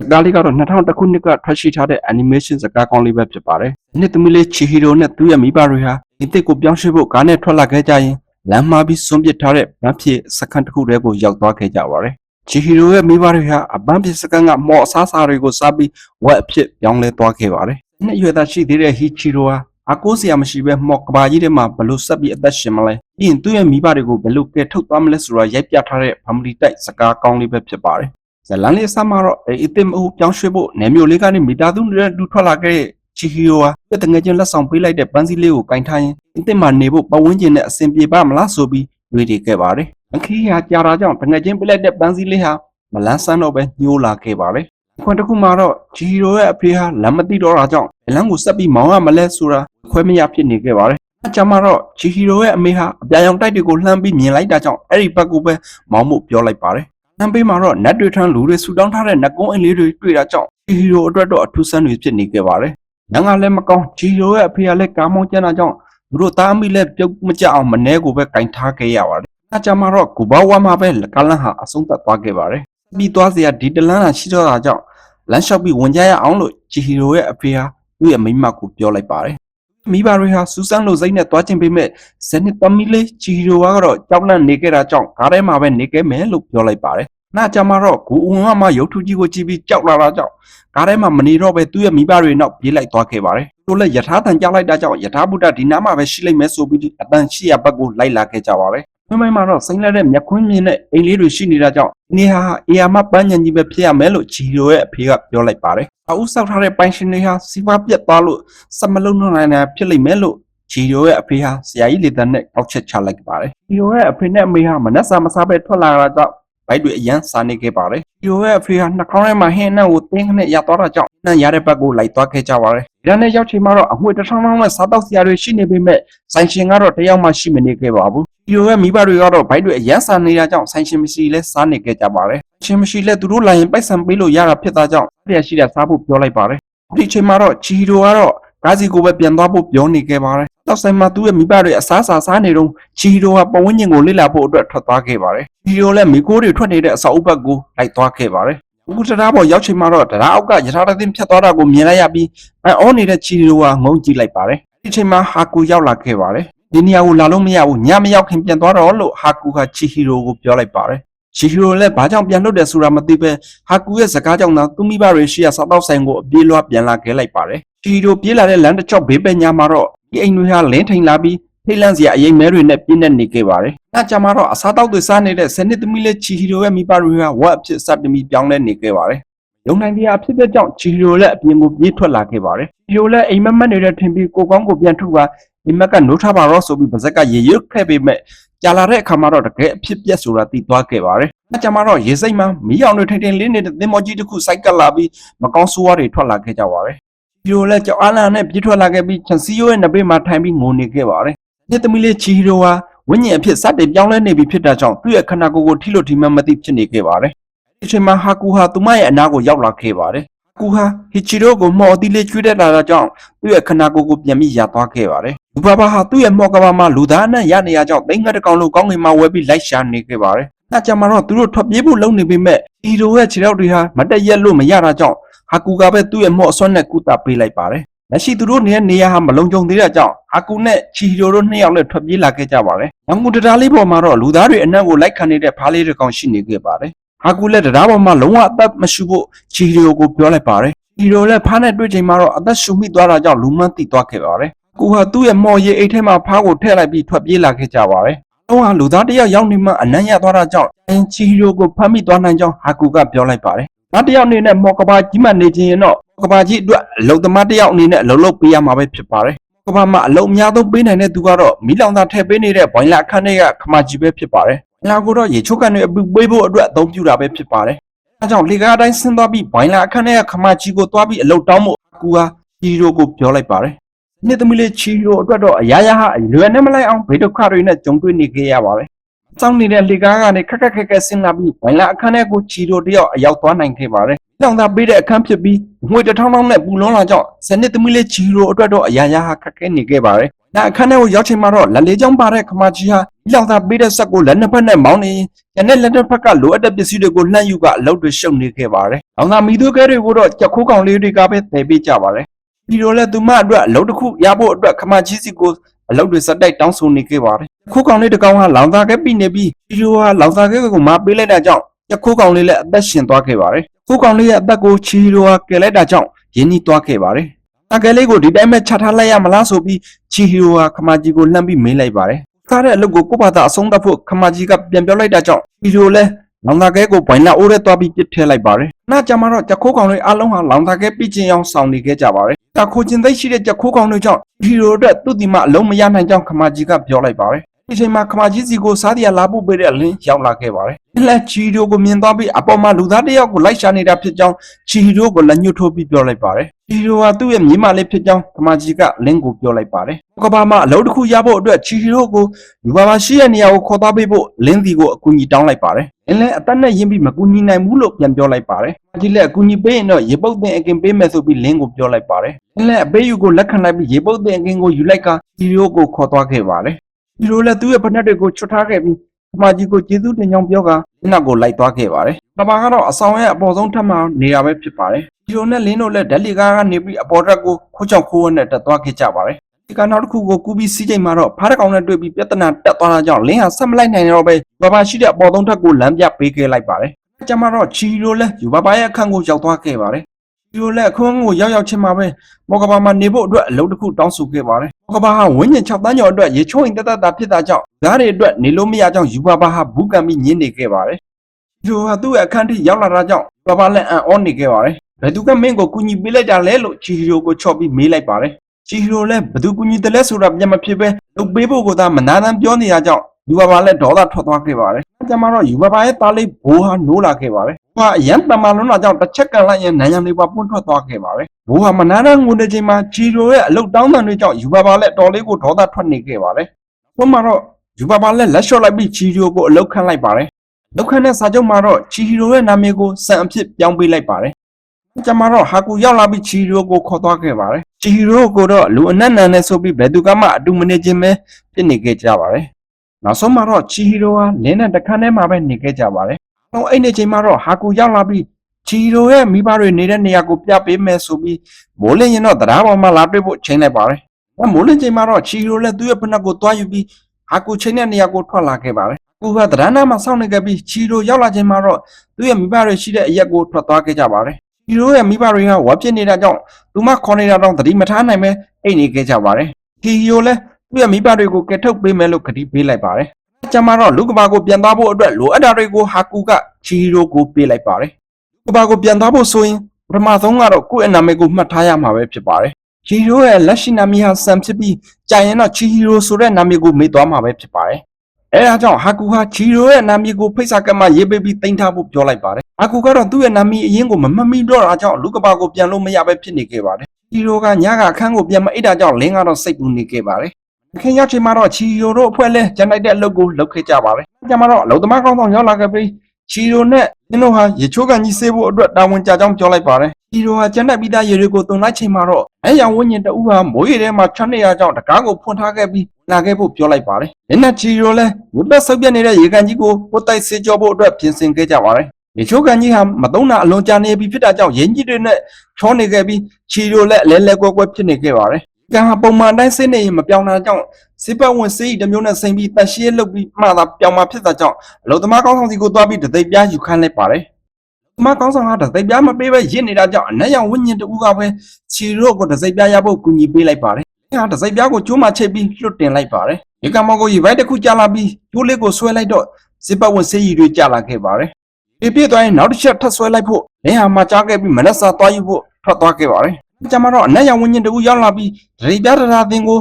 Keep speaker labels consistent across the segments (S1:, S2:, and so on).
S1: စကားလေးကတော့2000ခုနှစ်ကထွက်ရှိထားတဲ့ animation စကားကောင်းလေးပဲဖြစ်ပါတယ်။နှစ်သမီးလေးချီဟီရိုနဲ့သူ့ရဲ့မိဘတွေဟာဒီတစ်ကိုပြောင်းရွှေ့ဖို့ကားနဲ့ထွက်လာခဲ့ကြရင်လမ်းမှာပြီးစွန့်ပစ်ထားတဲ့ဗန်းဖြစ်စခန်းတစ်ခုတည်းကိုရောက်သွားခဲ့ကြပါတယ်။ချီဟီရိုရဲ့မိဘတွေဟာအပန်းဖြစ်စခန်းကမော်အစားအစာတွေကိုစားပြီးဝက်အဖြစ်ပြောင်းလဲသွားခဲ့ပါတယ်။နှစ်ရွယ်သားရှိသေးတဲ့ဟီချီရိုဟာအကိုးစရာမရှိပဲမော်ကဘာကြီးထဲမှာဘလို့ဆက်ပြီးအသက်ရှင်မလဲ။ပြီးရင်သူ့ရဲ့မိဘတွေကိုဘလို့ကဲထုတ်သွားမလဲဆိုတာရိုက်ပြထားတဲ့ family တိုက်စကားကောင်းလေးပဲဖြစ်ပါတယ်။ ဇလန်လေးအစမှာတော့အေးအစ်စ်မဟုတ်ပြောင်းရွှေ့ဖို့နယ်မျိုးလေးကနေမိသားစုနဲ့တူထွက်လာခဲ့တဲ့ချီဟီယိုဟာတငယ်ချင်းလက်ဆောင်ပေးလိုက်တဲ့ပန်းစည်းလေးကိုကင်ထားရင်အစ်စ်မှာနေဖို့ပတ်ဝန်းကျင်နဲ့အဆင်ပြေပါမလားဆိုပြီးတွေးတည်ခဲ့ပါတယ်။အခီးဟာကြာတာကြောင့်တငယ်ချင်းပေးလိုက်တဲ့ပန်းစည်းလေးဟာမလန်းဆန်းတော့ပဲညှိုးလာခဲ့ပါတယ်။ခွန်တစ်ခုမှာတော့ချီဟီယိုရဲ့အဖေဟာလမ်းမသိတော့တာကြောင့်လမ်းကိုဆက်ပြီးမောင်းရမလဲဆိုတာခွဲမရဖြစ်နေခဲ့ပါတယ်။အကြမ်းမှာတော့ချီဟီယိုရဲ့အမေဟာအပြာရောင်တိုက်တွေကိုလှမ်းပြီးမြင်လိုက်တာကြောင့်အဲ့ဒီဘက်ကိုပဲမောင်းမှုပြောလိုက်ပါတယ်။ နံပေးမှာတော့နတ်တွေထမ်းလူတွေဆူတောင်းထားတဲ့နတ်ကုန်းအင်းလေးတွေတွေ့တာကြောင့်ချီဟီရိုအတွက်တော့အထူးဆန်းတွေဖြစ်နေခဲ့ပါတယ်။ညငါလည်းမကောင်းချီဟီရိုရဲ့အဖေကလည်းကားမောင်းကျန်းတာကြောင့်သူတို့သားမိလည်းပြုတ်မကြအောင်မနှဲကိုပဲကင်ထားခဲ့ရပါတယ်။အဲကြမှာတော့ကူဘဝမှာပဲကလန်းဟာအဆုံးသတ်သွားခဲ့ပါတယ်။ပြီးသွားစရာဒီတလန်းဟာရှိတော့တာကြောင့်လမ်းလျှောက်ပြီးဝင်ကြရအောင်လို့ချီဟီရိုရဲ့အဖေဟာသူ့ရဲ့မိန်းမကိုပြောလိုက်ပါတယ်။မိဘတွေဟာစူးစမ်းလို့စိတ်နဲ့သွားခြင်းပေးမဲ့ဇနစ်သမီးလေးချီဟီရိုကတော့ကြောက်လန့်နေခဲ့တာကြောင့်ကားထဲမှာပဲနေခဲ့မယ်လို့ပြောလိုက်ပါတယ်။ နာကြမှာတော့ဂူအဝင်မှာရုပ်ထုကြီးကိုကြည့်ပြီးကြောက်လာတာကြောင့်ကားထဲမှာမနေတော့ပဲသူ့ရဲ့မိဘတွေနောက်ပြေးလိုက်သွားခဲ့ပါတယ်။သူလည်းယထာတန်ကြောက်လိုက်တာကြောင့်ယထာဘုဒ္ဓဒီနားမှာပဲရှိလိုက်မယ်ဆိုပြီးအတန်ရှိရဘက်ကိုလိုက်လာခဲ့ကြပါတယ်။မင်းမိုင်းမှာတော့စိမ့်လက်တဲ့မျက်ခွင်းမြင်တဲ့အိမ်လေးတွေရှိနေတာကြောင့်ဒီနေဟာအေယာမပန်းညံကြီးပဲဖြစ်ရမယ်လို့ဂျီရိုရဲ့အဖေကပြောလိုက်ပါတယ်။အအုပ်ဆောက်ထားတဲ့ပိုင်ရှင်တွေဟာစီးပွားပြတ်သွားလို့စက်မလုံးနှုတ်နိုင်တာဖြစ်လိမ့်မယ်လို့ဂျီရိုရဲ့အဖေဟာဆရာကြီးလေတန်းနဲ့ကောက်ချက်ချလိုက်ပါတယ်။ဂျီရိုရဲ့အဖေနဲ့အမေဟာမနှက်စာမစားပဲထွက်လာတာကြောင့် ဘိုက်တွေအရန်စားနေခဲ့ပါတယ်။ဂျီရိုရဲ့အဖေဟာနှာခေါင်းထဲမှာဟင်းနှံကိုတင်းခနဲ့ရသွားတာကြောင့်နှံရတဲ့ဘက်ကိုလိုက်သွားခဲ့ကြပါတယ်။ဒီနေ့ရောက်ချိန်မှာတော့အငွေတစ်ထောင်ထောင်နဲ့စားတော့ဆရာတွေရှိနေပေမဲ့ဆိုင်ရှင်ကတော့တယောက်မှရှိမနေခဲ့ပါဘူး။ဂျီရိုရဲ့မိဘတွေကတော့ဘိုက်တွေအရန်စားနေတာကြောင့်ဆိုင်ရှင်မရှိလဲစားနေခဲ့ကြပါတယ်။ရှင်မရှိလဲသူတို့လာရင်ပိုက်ဆံပေးလို့ရတာဖြစ်တာကြောင့်တရားရှိတဲ့စားဖို့ပြောလိုက်ပါတယ်။ဒီအချိန်မှာတော့ချီဟီရိုကတော့ကားစီကိုပဲပြန်သွားဖို့ပြောနေခဲ့ပါတယ်။ တောက်ဆိုင်မှာသူ့ရဲ့မိဘတွေအစားအစာစားနေတော့ချီဟီရိုကပဝန်းကျင်ကိုလေ့လာဖို့အတွက်ထွက်သွားခဲ့ပါတယ်။ချီဟီရိုလည်းမိကိုးတွေထွက်နေတဲ့အစာအုပ်ဘက်ကိုလိုက်သွားခဲ့ပါတယ်။အခုတရားပေါ်ရောက်ချိန်မှာတော့တရားအောက်ကယထာတသင်းဖြတ်သွားတာကိုမြင်လိုက်ရပြီးအံ့ဩနေတဲ့ချီဟီရိုကငုံကြည့်လိုက်ပါတယ်။ဒီအချိန်မှာဟာကူရောက်လာခဲ့ပါတယ်။ဒီနေရာကိုလာလို့မရဘူးညမရောက်ခင်ပြန်သွားတော့လို့ဟာကူကချီဟီရိုကိုပြောလိုက်ပါတယ်။ ချီဟီရိုလည်းဘာကြောင့်ပြန်လွတ်တယ်ဆိုတာမသိပဲဟာကူရဲ့စကားကြောင့်သာသူမိဘတွေရှိရစားတော့ဆိုင်ကိုအပြေးလွှားပြန်လာခဲ့လိုက်ပါတယ်။ချီဟီရိုပြေးလာတဲ့လမ်းတစ်ချောက်ဘေးပညာမှာတော့ဒီအိမ်တွေဟာလင်းထိန်လာပြီးထိတ်လန့်စရာအရေးမဲတွေနဲ့ပြည့်နေနေခဲ့ပါတယ်။အဲကြမှာတော့အစားတောက်တွေစားနေတဲ့ဆယ်နှစ်သမီးလေးချီဟီရိုရဲ့မိဘတွေကဝက်အဖြစ်စပ်တမီပြောင်းလဲနေခဲ့ပါတယ်။ရုံနိုင်တရားအဖြစ်အပျက်ကြောင့်ချီဟီရိုလည်းအပြင်ကိုပြေးထွက်လာခဲ့ပါတယ်။ချီဟီရိုလည်းအိမ်မက်မက်နေတဲ့ထင်ပြီးကိုကောင်းကိုပြန်ထုတ်ပါဒီမက်ကနိုးထပါတော့ဆိုပြီးပါဇက်ကရေရွတ်ခဲ့ပေမဲ့ ကြာလာတဲ့အခါမှာတော့တကယ်အဖြစ်ပြက်ဆိုတာသိသွားခဲ့ပါတယ်။အဲကြမှာတော့ရေစိတ်မှာမီးအောင်တွေထိန်ထိန်လေးနေတဲ့သင်္ဘောကြီးတစ်ခုစိုက်ကပ်လာပြီးမကောင်းဆိုးဝါးတွေထွက်လာခဲ့ကြပါတယ်။ချီဟီရိုလည်းကြောက်အားလန့်နဲ့ပြေးထွက်လာခဲ့ပြီးချန်စီယိုရဲ့နဘေးမှာထိုင်ပြီးငိုနေခဲ့ပါတယ်။ဒီသမီးလေးချီဟီရိုဟာဝိညာဉ်အဖြစ်စတင်ပြောင်းလဲနေပြီဖြစ်တာကြောင့်သူ့ရဲ့ခန္ဓာကိုယ်ကိုထိလို့ထိမှန်းမသိဖြစ်နေခဲ့ပါတယ်။ဒီအချိန်မှာဟာကူဟာသူမရဲ့အနားကိုရောက်လာခဲ့ပါတယ်။ဟာ ကူဟာဟီချီရိုကိုမော်အသီးလေးကျွေးတတ်လာတာကြောင့်သူ့ရဲ့ခန္ဓာကိုယ်ကိုပြန်ပြီးရသွားခဲ့ပါတယ်။လူဘာဘာဟာသူ့ရဲ့မော်ကဘာမှာလူသားအနံ့ရနေရကြောင့်သိန်းငတ်တစ်ကောင်လိုကောင်းကင်မှာဝဲပြီးလိုက်ရှာနေခဲ့ပါတယ်။အဲကြမှာတော့သူတို့ထွက်ပြေးဖို့လုပ်နေပေမဲ့ဟီရိုရဲ့ခြေထောက်တွေဟာမတက်ရက်လို့မရတာကြောင့်ဟာကူကပဲသူ့ရဲ့မော့အစွမ်းနဲ့ကုသပေးလိုက်ပါတယ်။လက်ရှိသူတို့နေတဲ့နေရာဟာမလုံခြုံသေးတာကြောင့်ဟာကူနဲ့ချီဟီရိုတို့နှစ်ယောက်လည်းထွက်ပြေးလာခဲ့ကြပါတယ်။ငငူတတားလေးပေါ်မှာတော့လူသားတွေအနံ့ကိုလိုက်ခံနေတဲ့ဖားလေးတစ်ကောင်ရှိနေခဲ့ပါတယ်။ ဟာကူလည်းတရားပေါ်မှာလုံးဝအသက်မရှူဖို့ချီဟီရိုကိုပြောလိုက်ပါတယ်။ချီဟီရိုလည်းဖားနဲ့တွေ့ချိန်မှာတော့အသက်ရှူမိသွားတာကြောင့်လူမှန်းသိသွားခဲ့ပါတယ်။ကူဟာသူ့ရဲ့မော်ရီအိတ်ထဲမှာဖားကိုထည့်လိုက်ပြီးထွက်ပြေးလာခဲ့ကြပါတယ်။တော့ဟာလူသားတစ်ယောက်ရောက်နေမှအနံ့ရသွားတာကြောင့်အင်ချီဟီရိုကိုဖမ်းမိသွားနိုင်ကြောင်းဟာကူကပြောလိုက်ပါတယ်။နောက်တစ်ယောက်အနေနဲ့မော်ကဘာကြီးမှနေခြင်းရင်တော့မော်ကဘာကြီးအတွက်အလုံသမားတစ်ယောက်အနေနဲ့အလုံလုပ်ပေးရမှာပဲဖြစ်ပါတယ်။ကမ္ဘာမှာအလုံးအများဆုံးပေးနိုင်တဲ့သူကတော့မီလောင်သာထည့်ပေးနေတဲ့ဘိုင်လာအခန်းထဲကခမာကြီးပဲဖြစ်ပါတယ်။ လာကိုတော့ရေချိုးကန်တွေအပူပေးဖို့အတွက်အသုံးပြုတာပဲဖြစ်ပါတယ်။အဲကြောင့်လေကားအတိုင်းဆင်းသွားပြီးဘိုင်လာအခန်းထဲကခမာကြီးကိုသွားပြီးအလုတ်တောင်းဖို့အကူဟာချီရိုကိုပြောလိုက်ပါတယ်။နှစ်သမီးလေးချီရိုအတွက်တော့အရာရာဟာအလွယ်နဲ့မလိုက်အောင်ဘေးဒုက္ခတွေနဲ့ကြုံတွေ့နေခဲ့ရပါတယ်။စောင်းနေတဲ့လေကားကနေခက်ခက်ခက်ခက်ဆင်းလာပြီးဘိုင်လာအခန်းထဲကိုချီရိုတယောက်အရောက်သွားနိုင်ခဲ့ပါတယ်။လောင်သာပေးတဲ့အခန်းဖြစ်ပြီးငွေတစ်ထောင်ထောင်နဲ့ပူလွန်လာကြောင့်ဇနစ်သမီးလေးချီရိုအတွက်တော့အရာရာဟာခက်ခဲနေခဲ့ပါတယ်။ဒါအခန်းထဲကိုရောက်ချိန်မှာတော့လက်လေးချောင်းပါတဲ့ခမကြီးဟာဒီ လောင်သာပေးတဲ့ဆက်ကိုလက်နှစ်ဖက်နဲ့မောင်းနေရင်ကျန်တဲ့လက်နှစ်ဖက်ကလိုအပ်တဲ့ပစ္စည်းတွေကိုလှမ်းယူကအလုပ်တွေရှုပ်နေခဲ့ပါတယ်။လောင်သာမီသူခဲတွေကိုတော့ကြက်ခိုးကောင်လေးတွေကပဲသယ်ပေးကြပါတယ်။ဒီလိုလဲသူမအတွက်အလုပ်တစ်ခုရဖို့အတွက်ခမကြီးစီကိုအလုပ်တွေစက်တိုက်တောင်းဆိုနေခဲ့ပါတယ်။ခိုးကောင်လေးတစ်ကောင်ကလောင်သာခဲပြီးနေပြီးဒီလိုဟာလောင်သာခဲကိုမပေးလိုက်တာကြောင့်ကြက်ခိုးကောင်လေးလည်းအသက်ရှင်သွားခဲ့ပါတယ်။ခိုးကောင်လေးရဲ့အသက်ကိုချီလိုဟာကယ်လိုက်တာကြောင့်ရင်းနှီးသွားခဲ့ပါတယ်။အကယ်လေးကိုဒီတိုင်းပဲချထားလိုက်ရမလားဆိုပြီးချီဟီရိုဟာခမကြီးကိုလှမ်းပြီးမေးလိုက်ပါတယ်။ ကားတဲ့အလုပ်ကိုကိုယ့်ဘာသာအဆုံးသတ်ဖို့ခမကြီးကပြန်ပြောလိုက်တာကြောင့်ချီဟီရိုလည်းလောင်သာကဲကိုဘိုင်နာအိုးရဲသွားပြီးပြစ်ထည့်လိုက်ပါတယ်။နာကြမှာတော့ကြက်ခိုးကောင်တွေအလုံးဟာလောင်သာကဲပြစ်ချင်းအောင်ဆောင်နေခဲ့ကြပါတယ်။ကြက်ခိုးချင်းသိရှိတဲ့ကြက်ခိုးကောင်တွေကြောင့်ချီဟီရိုအတွက်သူ့ဒီမှာအလုံးမရနိုင်ကြောင်းခမကြီးကပြောလိုက်ပါတယ်။ ဒီချိန်မှာခမကြီးစီကိုစားတရားလာဖို့ပေးတဲ့အလင်းရောက်လာခဲ့ပါတယ်။လက်ချီဟီရိုကိုမြင်သွားပြီးအပေါ်မှာလူသားတစ်ယောက်ကိုလိုက်ရှာနေတာဖြစ်ကြောင်းချီဟီရိုကိုလက်ညှိုးထိုးပြီးပြောလိုက်ပါတယ်။ချီဟီရိုဟာသူ့ရဲ့မြေမလေးဖြစ်ကြောင်းခမကြီးကလင်းကိုပြောလိုက်ပါတယ်။ကဘာမှာအလုပ်တစ်ခုရဖို့အတွက်ချီဟီရိုကိုလူဘာဘာရှိတဲ့နေရာကိုခေါ်သွားပေးဖို့လင်းစီကိုအကူအညီတောင်းလိုက်ပါတယ်။လင်းလည်းအသက်နဲ့ရင်းပြီးမကူညီနိုင်ဘူးလို့ပြန်ပြောလိုက်ပါတယ်။ခမကြီးလည်းအကူအညီပေးရင်တော့ရေပုတ်တင်အကင်ပေးမယ်ဆိုပြီးလင်းကိုပြောလိုက်ပါတယ်။လင်းလည်းအပေးယူကိုလက်ခံလိုက်ပြီးရေပုတ်တင်အကင်ကိုယူလိုက်ကချီဟီရိုကိုခေါ်သွားခဲ့ပါတယ်။ ဒီလိုလဲသူ့ရဲ့ဖက်နှက်တွေကိုချွတ်ထားခဲ့ပြီးခမကြီးကိုကျေးဇူးတင်ကြောင်းပြောကနောက်ကိုလိုက်သွားခဲ့ပါတယ်။တပါကတော့အဆောင်ရဲ့အပေါ်ဆုံးထပ်မှနေရာပဲဖြစ်ပါတယ်။ဒီလိုနဲ့လင်းတို့လည်းဓာတ်လီကားကနေပြီးအပေါ်တက်ကိုခိုးချောင်ခိုးဝန်းနဲ့တက်သွားခဲ့ကြပါတယ်။ဒီကနောက်တစ်ခုကိုကူးပြီးစီးချိန်မှာတော့ဖားတစ်ကောင်နဲ့တွေ့ပြီးပြဿနာတက်သွားတာကြောင့်လင်းဟာဆက်မလိုက်နိုင်တော့ပဲဘာဘာရှိတဲ့အပေါ်ဆုံးထပ်ကိုလမ်းပြပေးခဲ့လိုက်ပါတယ်။ကျမတော့ချီလိုလဲယူဘာဘာရဲ့အခန်းကိုရောက်သွားခဲ့ပါတယ်။ဒီလိုလဲအခန်းကိုရောက်ရောက်ချင်းမှာပဲမော်ကဘာမှာနေဖို့အတွက်အလုပ်တစ်ခုတောင်းဆိုခဲ့ပါတယ်။မော် ကဘာဟာဝင်းကျင်6တန်းကျော်အတွက်ရေချိုးရင်တက်တက်တာဖြစ်တာကြောင့်ဓာတ်တွေအတွက်နေလို့မရကြောင်းယူဘာဘာဟာဘူးကန်ပြီးညင်းနေခဲ့ပါတယ်။ဒီလိုဟာသူ့ရဲ့အခန်းထိရောက်လာတာကြောင့်ဘာဘာလည်းအံ့ဩနေခဲ့ပါတယ်။ဘယ်သူကမင်းကိုကူညီပေးလိုက်တာလဲလို့ချီဟီရိုကိုချော့ပြီးမေးလိုက်ပါတယ်။ချီဟီရိုလည်းဘယ်သူကူညီတယ်လဲဆိုတာပြန်မဖြစ်ပဲလုပ်ပေးဖို့ကသာမနာတမ်းပြောနေတာကြောင့် ယူဘာဘာလည်းဒေါသထွက်သွားခဲ့ပါတယ်။ကျမတော့ယူဘာဘာရဲ့သားလေးဘိုးဟာနိုးလာခဲ့ပါတယ်။ဟာအရန်တမန်လုံးလာကြောင့်တစ်ချက်ကန်လိုက်ရင်နန်းရံလေးပါပွန့်ထွက်သွားခဲ့ပါတယ်။ဘိုးဟာမနာတမ်းငုံတဲ့ချိန်မှာချီဟီရိုရဲ့အလုတ်တောင်းတန်တွေကြောင့်ယူဘာဘာလည်းတော်လေးကိုဒေါသထွက်နေခဲ့ပါတယ်။ဘုမတော့ယူဘာဘာလည်းလက်လျှော့လိုက်ပြီးချီဟီရိုကိုအလုတ်ခန့်လိုက်ပါတယ်။လောက်ခန့်တဲ့စာချုပ်မှာတော့ချီဟီရိုရဲ့နာမည်ကိုစံအဖြစ်ပြောင်းပေးလိုက်ပါတယ်။ကျမတော့ဟာကူရောက်လာပြီးချီဟီရိုကိုခေါ်သွားခဲ့ပါတယ်။ချီဟီရိုကိုတော့လူအနက်နန်နဲ့ဆိုပြီးဘယ်သူကမှအတူမနေခြင်းပဲဖြစ်နေခဲ့ကြပါတယ်။ နောက်ဆုံးမှာတော့ချီဟီရိုဟာလင်းနဲ့တခန်းထဲမှာပဲနေခဲ့ကြပါတယ်။အောင်အဲ့ဒီချိန်မှာတော့ဟာကူရောက်လာပြီးချီဟီရိုရဲ့မိဘတွေနေတဲ့နေရာကိုပြပေးမယ်ဆိုပြီးမိုးလင်းရင်တော့တရားပေါ်မှာလာတွေ့ဖို့ချိန်လိုက်ပါတယ်။အဲမိုးလင်းချိန်မှာတော့ချီဟီရိုလည်းသူ့ရဲ့ဖက်နှက်ကိုတွားယူပြီးဟာကူချိန်တဲ့နေရာကိုထွက်လာခဲ့ပါတယ်။ကူကတရားနာမှာစောင့်နေခဲ့ပြီးချီဟီရိုရောက်လာချိန်မှာတော့သူ့ရဲ့မိဘတွေရှိတဲ့အရက်ကိုထွက်သွားခဲ့ကြပါတယ်။ချီဟီရိုရဲ့မိဘတွေကဝါပြစ်နေတာကြောင့်သူမခေါ်နေတာတော့သတိမထားနိုင်ပဲအိတ်နေခဲ့ကြပါတယ်။ချီဟီရိုလည်း သူ့ရဲ့မိဘတွေကိုကယ်ထုတ်ပေးမယ်လို့ကတိပေးလိုက်ပါတယ်။ကျမတော့လူကဘာကိုပြန်သွားဖို့အတွက်လိုအပ်တာတွေကိုဟာကူကချီဟီရိုကိုပေးလိုက်ပါတယ်။လူကဘာကိုပြန်သွားဖို့ဆိုရင်ပထမဆုံးကတော့ကိုယ့်ရဲ့နာမည်ကိုမှတ်ထားရမှာပဲဖြစ်ပါတယ်။ချီဟီရိုရဲ့လက်ရှိနာမည်ဟာဆန်ဖြစ်ပြီးကြာရင်တော့ချီဟီရိုဆိုတဲ့နာမည်ကိုမေ့သွားမှာပဲဖြစ်ပါတယ်။အဲဒါကြောင့်ဟာကူဟာချီဟီရိုရဲ့နာမည်ကိုဖိတ်စာကပ်မှရေးပေးပြီးတင်ထားဖို့ပြောလိုက်ပါတယ်။ဟာကူကတော့သူ့ရဲ့နာမည်အရင်ကိုမမှတ်မိတော့တာကြောင့်လူကဘာကိုပြန်လို့မရပဲဖြစ်နေခဲ့ပါတယ်။ချီဟီရိုကညကအခန်းကိုပြန်မအိပ်တာကြောင့်လင်းကတော့စိတ်ပူနေခဲ့ပါတယ်။ ခင်ရောက်ချိန်မှာတော့ချီယိုတို့အဖွဲ့လဲကျန်လိုက်တဲ့အလုပ်ကိုလုပ်ခဲ့ကြပါတယ်။ကျန်မှာတော့အလုပ်သမားကောင်းဆောင်ရောက်လာခဲ့ပြီးချီယိုနဲ့နင်တို့ဟာရေချိုးကန်ကြီးဆေးဖို့အတွက်တာဝန်ကြကြောင်းပြောလိုက်ပါတယ်။ချီယိုဟာကျန်တဲ့ပြီးသားရေတွေကိုတုံလိုက်ချိန်မှာတော့အဲရောင်ဝင်းကျင်တအူးဟာမိုးရေထဲမှာချွတ်နေရကြောင်းတကားကိုဖွင့်ထားခဲ့ပြီးလာခဲ့ဖို့ပြောလိုက်ပါတယ်။နင်နဲ့ချီယိုလဲဝတ်သက်ဆုပ်ပြက်နေတဲ့ရေကန်ကြီးကိုပုတ်တိုက်ဆေးကြောဖို့အတွက်ပြင်ဆင်ခဲ့ကြပါတယ်။ရေချိုးကန်ကြီးဟာမသုံးတာအလွန်ကြာနေပြီဖြစ်တာကြောင့်ရင်းကြီးတွေနဲ့ချောနေခဲ့ပြီးချီယိုလည်းအလဲလဲကွဲကွဲဖြစ်နေခဲ့ပါတယ်။ ကံဟာပုံမှန်တိုင်းစိနေရင်မပြောင်းတာကြောင့်စစ်ပတ်ဝင်စေးတစ်မျိုးနဲ့စိန်ပြီးတန်ရှင်းလုပ်ပြီးမှသာပြောင်းမှဖြစ်တာကြောင့်အလုံသမားကောင်းဆောင်စီကိုတွားပြီးတသိပ်ပြားယူခိုင်းလိုက်ပါတယ်။သမားကောင်းဆောင်ဟာတသိပ်ပြားမပေးပဲရစ်နေတာကြောင့်အနက်ရောင်ဝိညာဉ်တူကပဲချီရိုကိုတသိပ်ပြားရဖို့ကူညီပေးလိုက်ပါတယ်။အဲဟာတသိပ်ပြားကိုကျိုးမှချိတ်ပြီးလွတ်တင်လိုက်ပါတယ်။ရေကမော်ကိုရေပိုက်တစ်ခုကြာလာပြီးကျိုးလေးကိုဆွဲလိုက်တော့စစ်ပတ်ဝင်စေးရီတွေကြာလာခဲ့ပါတယ်။ဒီပြည့်သွားရင်နောက်တစ်ချက်ထပ်ဆွဲလိုက်ဖို့လင်းဟာမှကြားခဲ့ပြီးမနက်စာသွားယူဖို့ထွက်သွားခဲ့ပါတယ်။ ကျမတော့အနက်ရောင်ဝင်းကျင်တူရောက်လာပြီးဒရိပြားတရာသင်ကို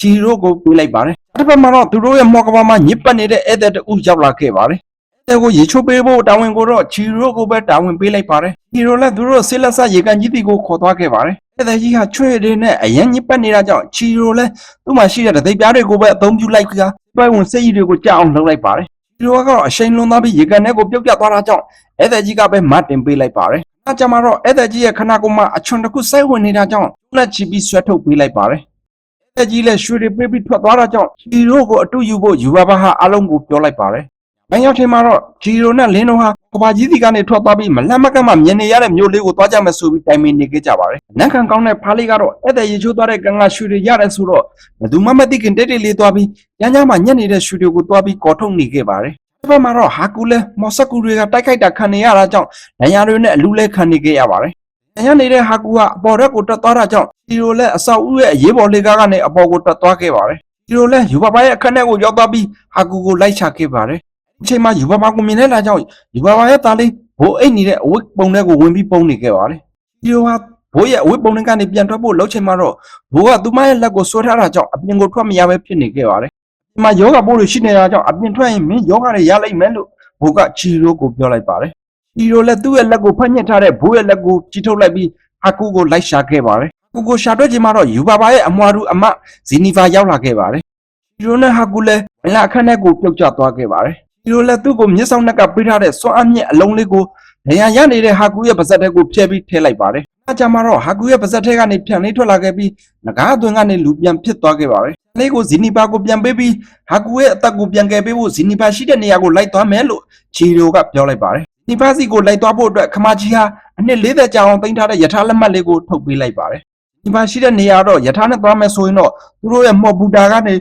S1: ဂျီရိုကိုပြေးလိုက်ပါတယ်။တစ်ဖက်မှာတော့သူတို့ရဲ့မော်ကဘာမှာညစ်ပတ်နေတဲ့ဧည့်သည်တူရောက်လာခဲ့ပါတယ်။အဲကိုရေချိုးပေးဖို့တာဝန်ကိုတော့ဂျီရိုကိုပဲတာဝန်ပေးလိုက်ပါတယ်။ဂျီရိုလည်းသူတို့ဆေးလက်ဆက်ရေကန်ကြီးတီကိုခေါ်သွားခဲ့ပါတယ်။ဧည့်သည်ကြီးဟာချွေတွေနဲ့အရင်ညစ်ပတ်နေတာကြောင့်ဂျီရိုလည်းသူ့မှာရှိတဲ့ဒသိပ်ပြားတွေကိုပဲအသုံးပြုလိုက်ကပဲဝင်စိတ်ရည်တွေကိုကြောက်အောင်လုပ်လိုက်ပါတယ်။ဂျီရိုကတော့အရှိန်လွန်သွားပြီးရေကန်ထဲကိုပြုတ်ပြသွားတာကြောင့်ဧည့်သည်ကြီးကပဲမတ်တင်ပေးလိုက်ပါတယ်။ အဲကြမှာတော့ဧည့်သည်ကြီးရဲ့ခနာကိုမှအချွန်တစ်ခုစိုက်ဝင်နေတာကြောင့်လက်ချီပြီးဆွဲထုတ်ပေးလိုက်ပါတယ်တက်ကြီးလည်းရွှေတွေပေးပြီးထွက်သွားတာကြောင့်ဂျီရိုကိုအတူယူဖို့ယူဘာဘာဟာအလုံးကိုပြောလိုက်ပါတယ်။မင်းရောက်ချိန်မှာတော့ဂျီရိုနဲ့လင်းတို့ဟာကဘာကြီးစီကနေထွက်သွားပြီးမလန့်မကန့်မှမြင်နေရတဲ့မျိုးလေးကိုသွားကြမယ်ဆိုပြီးတိုင်ပင်နေခဲ့ကြပါတယ်။နန်းခံကောင်းတဲ့ဖားလေးကတော့အဲ့တဲ့ရေချိုးသွားတဲ့ကံကရွှေတွေရတယ်ဆိုတော့ဘယ်သူမှမသိခင်တိတ်တိတ်လေးသွားပြီးညညမှညက်နေတဲ့ရွှေတွေကိုသွားပြီးကော်ထုတ်နေခဲ့ပါတယ်။ တစ်ဖက်မှာတော့ဟာကူလဲမော်ဆက်ကူတွေကတိုက်ခိုက်တာခံနေရတာကြောင့်ဒဏ်ရာတွေနဲ့အလူလဲခံနေခဲ့ရပါတယ်။ဒဏ်ရာနေတဲ့ဟာကူကအပေါ်ရက်ကိုတက်သွားတာကြောင့်ဒီလိုလဲအဆောက်အဦရဲ့အရေးပေါ်လေးကားကနေအပေါ်ကိုတက်သွားခဲ့ပါတယ်။ဒီလိုလဲယူဘဘာရဲ့အခက်ထဲကိုရောက်သွားပြီးဟာကူကိုလိုက်ချခဲ့ပါတယ်။အချိန်မှာယူဘဘာကိုမြင်လိုက်တာကြောင့်ယူဘဘာရဲ့သားလေးဘိုးအိတ်နေတဲ့အဝတ်ပုံထဲကိုဝင်ပြီးပုံနေခဲ့ပါတယ်။ဒီလိုဟာဘိုးရဲ့အဝတ်ပုံထဲကနေပြန်ထွက်ဖို့လှုပ်ချိန်မှာတော့ဘိုးကသူမရဲ့လက်ကိုဆွဲထားတာကြောင့်အပြင်ကိုထွက်မရဘဲဖြစ်နေခဲ့ပါတယ်။ ဒီမှာယောဂပိုးတွေရှိနေတာကြောင့်အပြင်ထွက်ရင်မင်းယောဂတွေရလိုက်မယ်လို့ဘိုးကချီရိုကိုပြောလိုက်ပါတယ်။ချီရိုလည်းသူ့ရဲ့လက်ကိုဖက်ညစ်ထားတဲ့ဘိုးရဲ့လက်ကိုကြီးထုတ်လိုက်ပြီးဟာကူကိုလိုက်ရှာခဲ့ပါတယ်။ကူကိုရှာတွေ့ချိန်မှာတော့ယူဘာဘာရဲ့အမွာတူအမဇီနီဖာရောက်လာခဲ့ပါတယ်။ချီရိုနဲ့ဟာကူလည်းမလအခက်နဲ့ကိုပြုတ်ကျသွားခဲ့ပါတယ်။ချီရိုလည်းသူ့ကိုမျက်စောင်းနဲ့ကပေးထားတဲ့စွမ်းအမြင့်အလုံးလေးကိုနေရာရနေတဲ့ဟာကူရဲ့ပါဇက်ထဲကိုဖျက်ပြီးထည့်လိုက်ပါတယ်။အကြမှာတော့ဟာကူရဲ့ပါဇက်ထဲကနေပြန်လေးထွက်လာခဲ့ပြီးငကားအသွင်ကနေလူပြန်ဖြစ်သွားခဲ့ပါတယ်။ လေးကိုဇီနီပါကိုပြန်ပေးပြီးဟာကူရဲ့အသက်ကိုပြန်ကယ်ပေးဖို့ဇီနီပါရှိတဲ့နေရာကိုလိုက်သွားမယ်လို့ချီရိုကပြောလိုက်ပါတယ်။ဇီနီပါစီကိုလိုက်သွားဖို့အတွက်ခမာကြီးဟာအနှစ်40ကြာအောင်တင်ထားတဲ့ယထာလက်မှတ်လေးကိုထုတ်ပေးလိုက်ပါတယ်။ဒီမှာရှိတဲ့နေရာတော့ယထာနဲ့သွားမယ်ဆိုရင်တော့သူတို့ရဲ့မော်ဘူတာကနေ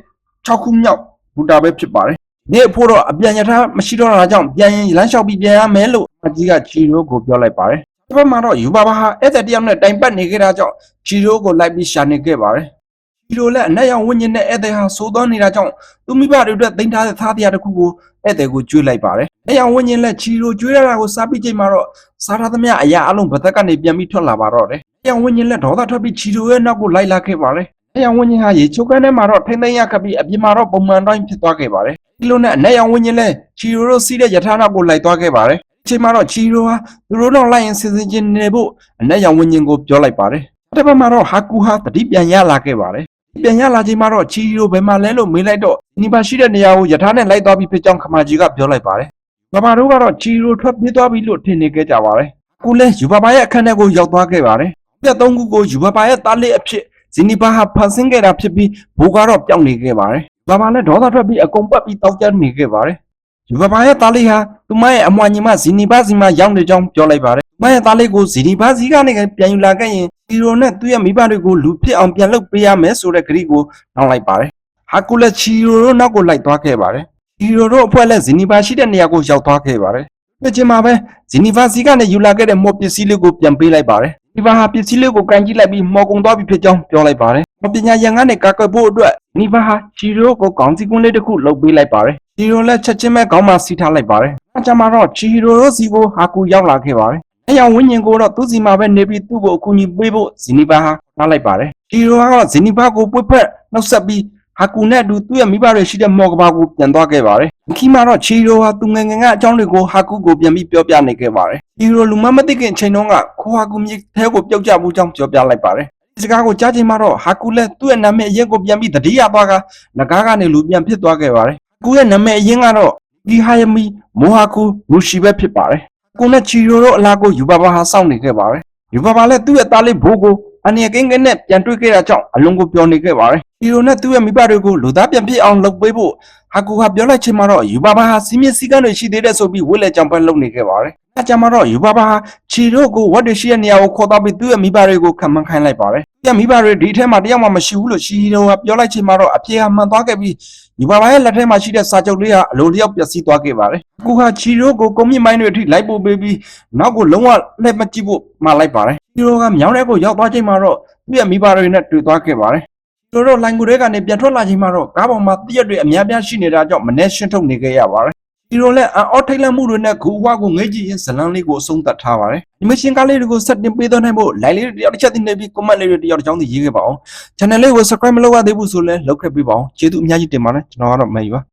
S1: 6ခုမြောက်ဘူတာပဲဖြစ်ပါတယ်။နေ့ဖို့တော့အပြန်ယထာမရှိတော့တာကြောင့်ပြန်ရင်လမ်းလျှောက်ပြီးပြန်ရမယ်လို့ခမာကြီးကချီရိုကိုပြောလိုက်ပါတယ်။ဒီဘက်မှာတော့ယူဘာဘာဟာအဲ့တဲ့တယောက်နဲ့တိုင်ပတ်နေခဲ့တာကြောင့်ချီရိုကိုလိုက်ပြီးရှာနေခဲ့ပါတယ်။ ချီရိုလည်းအနက်ရောင်ဝိညာဉ်နဲ့အဲ့တဲ့ဟာစိုးသွန်းနေတာကြောင့်သူမိဘတွေအတွက်တင်ထားတဲ့သားတရားတစ်ခုကိုအဲ့တဲ့ကိုကျွေးလိုက်ပါတယ်။အယောင်ဝိညာဉ်လက်ချီရိုကျွေးရတာကိုစားပြီးချိန်မှာတော့စားထားသမျှအရာအလုံးဘသက်ကနေပြန်ပြီးထွက်လာပါတော့တယ်။အယောင်ဝိညာဉ်လက်ဒေါသထွက်ပြီးချီရိုရဲ့နောက်ကိုလိုက်လာခဲ့ပါတယ်။အယောင်ဝိညာဉ်ဟာရေချိုးကန်းထဲမှာတော့ထိမ့်သိမ်းရခပ်ပြီးအပြင်မှာတော့ပုံမှန်တိုင်းဖြစ်သွားခဲ့ပါတယ်။ဒီလိုနဲ့အနက်ရောင်ဝိညာဉ်လက်ချီရိုတို့စီးတဲ့ယထာနောက်ကိုလိုက်သွားခဲ့ပါတယ်။အချိန်မှာတော့ချီရိုဟာသူတို့တော့လိုက်ရင်စင်စင်ချင်းနေဖို့အနက်ရောင်ဝိညာဉ်ကိုပြောလိုက်ပါတယ်။တစ်ဖက်မှာတော့ဟာကူဟာတတိပြန်ရလာခဲ့ပါတယ်။ ပြန်ရလာချိန်မှာတော့ချီရိုဘယ်မှာလဲလို့မေးလိုက်တော့ဒီပါရှိတဲ့နေရာကိုယထာနဲ့လိုက်သွားပြီးဖြစ်ကြောင်းခမာကြီးကပြောလိုက်ပါတယ်။ဘာဘာတို့ကတော့ချီရိုထွက်ပြေးသွားပြီလို့ထင်နေခဲ့ကြပါတယ်။ကိုလည်းယူဘာဘာရဲ့အခန်းထဲကိုရောက်သွားခဲ့ပါတယ်။ပြက်သုံးခုကိုယူဘာဘာရဲ့တားလေးအဖြစ်ဇီနီဘာဟာဖန်ဆင်းခဲ့တာဖြစ်ပြီးဘိုးကတော့ပျောက်နေခဲ့ပါတယ်။ဘာဘာလည်းဒေါသထွက်ပြီးအကုန်ပတ်ပြီးတောက်ကျနေခဲ့ပါတယ်။ယူဘာဘာရဲ့တားလေးဟာသူမရဲ့အမွှာညီမဇီနီဘာစီမရောက်နေကြောင်းပြောလိုက်ပါတယ်။မရဲ့တားလေးကိုဇီနီဘာစီကနေပြန်ယူလာခဲ့ရင်ဟီ ရိုနဲ့သူ့ရဲ့မိဘတွေကိုလူဖြစ်အောင်ပြန်လုပ်ပေးရမယ်ဆိုတဲ့ကတိကိုတောင်းလိုက်ပါတယ်။ဟာကူလက်ချီရိုတို့နောက်ကိုလိုက်သွားခဲ့ပါတယ်။ဟီရိုတို့အဖွဲ့လက်ဇီနီဘာရှိတဲ့နေရာကိုရောက်သွားခဲ့ပါတယ်။ပြချင်းမှာပဲဇီနီဘာစီကနေယူလာခဲ့တဲ့မော်ပစ္စည်းလေးကိုပြန်ပေးလိုက်ပါတယ်။ဒီဘာဟာပစ္စည်းလေးကိုကန်ကြည့်လိုက်ပြီးမော်ကုံသွားပြီဖြစ်ကြောင်းပြောလိုက်ပါတယ်။မပညာရန်ကနေကာကွယ်ဖို့အတွက်နီဘာဟာချီရိုကိုကောင်းစီကွန်းလေးတစ်ခုလုပ်ပေးလိုက်ပါတယ်။ချီရိုလက်ချက်ချင်းပဲခေါင်းမှာစီထားလိုက်ပါတယ်။အကြမှာတော့ချီရိုတို့စီကိုဟာကူရောက်လာခဲ့ပါတယ်။ အယောင်ဝင်းညင်ကိုတော့သူ့စီမှာပဲနေပြီးသူ့ကိုအကူအညီပေးဖို့ဇီနီဘာဟာထားလိုက်ပါတယ်။ချီရိုကတော့ဇီနီဘာကိုပွတ်ဖက်နှုတ်ဆက်ပြီးဟာကူနဲ့အတူသူ့ရဲ့မိဘတွေရှိတဲ့မော်ကဘာကိုပြန်သွားခဲ့ပါတယ်။ခီမာတော့ချီရိုဟာသူငယ်ငယ်ကအကြောင်းတွေကိုဟာကူကိုပြန်ပြီးပြောပြနေခဲ့ပါတယ်။ချီရိုလူမမသိခင်အချိန်တုန်းကခိုဟာကူမြေထဲကိုပြုတ်ကျမှုကြောင့်ပြောပြလိုက်ပါတယ်။ဒီစကားကိုကြားချိန်မှာတော့ဟာကူလည်းသူ့ရဲ့နာမည်အရင်ကိုပြန်ပြီးတတိယသွားကငကားကနေလူပြန်ဖြစ်သွားခဲ့ပါတယ်။ကူရဲ့နာမည်အရင်ကတော့ဒီဟာယမီမိုဟာကူရူရှီပဲဖြစ်ပါတယ်။ ကူနဲ့ချီရိုတို့အလားကိုယူဘာဘာဟာစောင့်နေခဲ့ပါတယ်။ယူဘာဘာလည်းသူ့ရဲ့သားလေးဘိုးကိုအနေကင်းကင်းနဲ့ပြန်တွေ့ခဲ့တာကြောင့်အလွန်ကိုပျော်နေခဲ့ပါတယ်။ဟီရိုနဲ့သူ့ရဲ့မိဘတွေကိုလူသားပြန်ဖြစ်အောင်လုပ်ပေးဖို့ဟာကူဟာပြောလိုက်ချင်မှာတော့ယူဘာဘာဟာစီးမြင့်စည်းကမ်းတွေရှိသေးတဲ့ဆိုပြီးဝိလက်ကြောင်ပဲလုပ်နေခဲ့ပါတယ်။ အဲကြမှာတော့ယူဘာဘာဟာချီရိုကိုဝတ်တွေရှိတဲ့နေရာကိုခေါ်သွားပြီးသူ့ရဲ့မိဘတွေကိုခံမှန်းခိုင်းလိုက်ပါတယ်။သူ့ရဲ့မိဘတွေဒီထဲမှာတယောက်မှမရှိဘူးလို့ချီရိုကပြောလိုက်ချင်မှာတော့အပြေဟာမှန်သွားခဲ့ပြီးယူဘာဘာရဲ့လက်ထဲမှာရှိတဲ့စာချုပ်လေးဟာအလိုလျောက်ပျက်စီးသွားခဲ့ပါတယ်။ကူဟာချီရိုကိုကုန်းမြင့်မိုင်းတွေအထိလိုက်ပို့ပေးပြီးနောက်ကိုလုံးဝလက်မကြည့်ဖို့မှာလိုက်ပါတယ်။ချီရိုကမြောင်းတဲ့ကိုရောက်သွားချိန်မှာတော့သူ့ရဲ့မိဘတွေနဲ့တွေ့သွားခဲ့ပါတယ်။တို့တို့လိုင်ကူတွေကနေပြန်ထွက်လာချိန်မှာတော့ကားပေါ်မှာတရက်တွေအများပြားရှိနေတာကြောင့်မနေ့ရှင်းထုတ်နေခဲ့ရပါတယ်။ ဒီလိုလဲအော်ထိတ်လန့်မှုတွေနဲ့ဂူဝါကိုငဲကြည့်ရင်ဇလန်းလေးကိုအဆုံးသတ်ထားပါတယ်။ဒီမရှင်ကားလေးတွေကိုဆက်တင်ပေးသွင်းနိုင်ဖို့ line လေးတွေတယောက်တစ်ချက်တင်နေပြီး comment လေးတွေတယောက်တစ်ချောင်းစီရေးခဲ့ပါအောင်။ channel လေးကို subscribe မလုပ်ရသေးဘူးဆိုလဲလုပ်ခဲ့ပေးပါအောင်။ကျေးဇူးအများကြီးတင်ပါတယ်ကျွန်တော်ကတော့မေယူပါ